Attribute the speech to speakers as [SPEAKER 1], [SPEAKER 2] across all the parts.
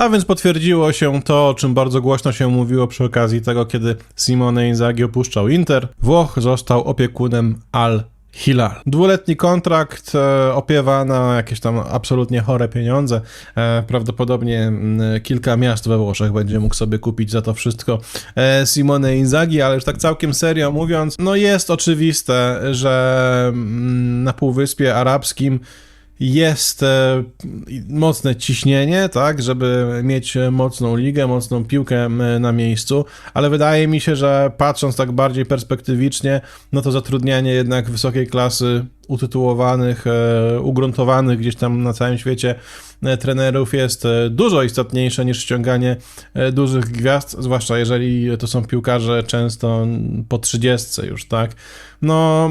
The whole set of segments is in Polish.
[SPEAKER 1] A więc potwierdziło się to, o czym bardzo głośno się mówiło przy okazji tego, kiedy Simone Inzaghi opuszczał Inter. Włoch został opiekunem Al Hilal. Dwuletni kontrakt e, opiewa na jakieś tam absolutnie chore pieniądze. E, prawdopodobnie m, kilka miast we Włoszech będzie mógł sobie kupić za to wszystko e, Simone Inzaghi, ale już tak całkiem serio mówiąc, no jest oczywiste, że mm, na Półwyspie Arabskim jest e, mocne ciśnienie, tak, żeby mieć mocną ligę, mocną piłkę m, na miejscu, ale wydaje mi się, że patrząc tak bardziej perspektywicznie, no to zatrudnianie jednak wysokiej klasy utytułowanych, e, ugruntowanych gdzieś tam na całym świecie e, trenerów jest e, dużo istotniejsze niż ściąganie e, dużych gwiazd, zwłaszcza jeżeli to są piłkarze często po 30 już, tak. No,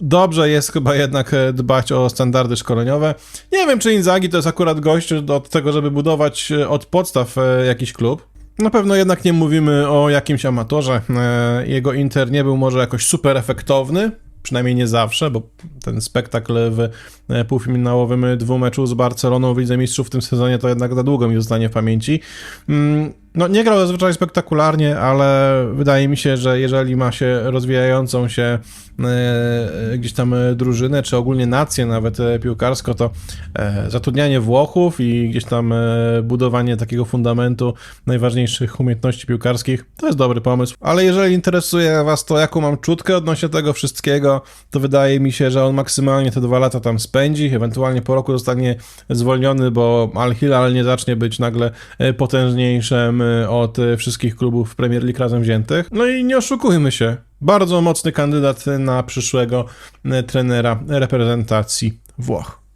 [SPEAKER 1] dobrze jest chyba jednak e, dbać o standardy szkoleniowe. Nie wiem, czy Inzaghi to jest akurat gość od tego, żeby budować e, od podstaw e, jakiś klub. Na pewno jednak nie mówimy o jakimś amatorze. Jego Inter nie był może jakoś super efektowny, przynajmniej nie zawsze, bo ten spektakl w półfinałowym dwumeczu z Barceloną w Lidze Mistrzów w tym sezonie to jednak za długo mi zostanie w pamięci. No nie grał zazwyczaj spektakularnie, ale wydaje mi się, że jeżeli ma się rozwijającą się e, gdzieś tam e, drużynę, czy ogólnie nację nawet e, piłkarsko, to e, zatrudnianie Włochów i gdzieś tam e, budowanie takiego fundamentu najważniejszych umiejętności piłkarskich, to jest dobry pomysł. Ale jeżeli interesuje was to, jaką mam czutkę odnośnie tego wszystkiego, to wydaje mi się, że on maksymalnie te dwa lata tam spędzi, ewentualnie po roku zostanie zwolniony, bo Al-Hilal nie zacznie być nagle e, potężniejszym od e, wszystkich klubów Premier League razem wziętych. No i nie oszukujmy się, bardzo mocny kandydat na przyszłego e, trenera reprezentacji Włoch.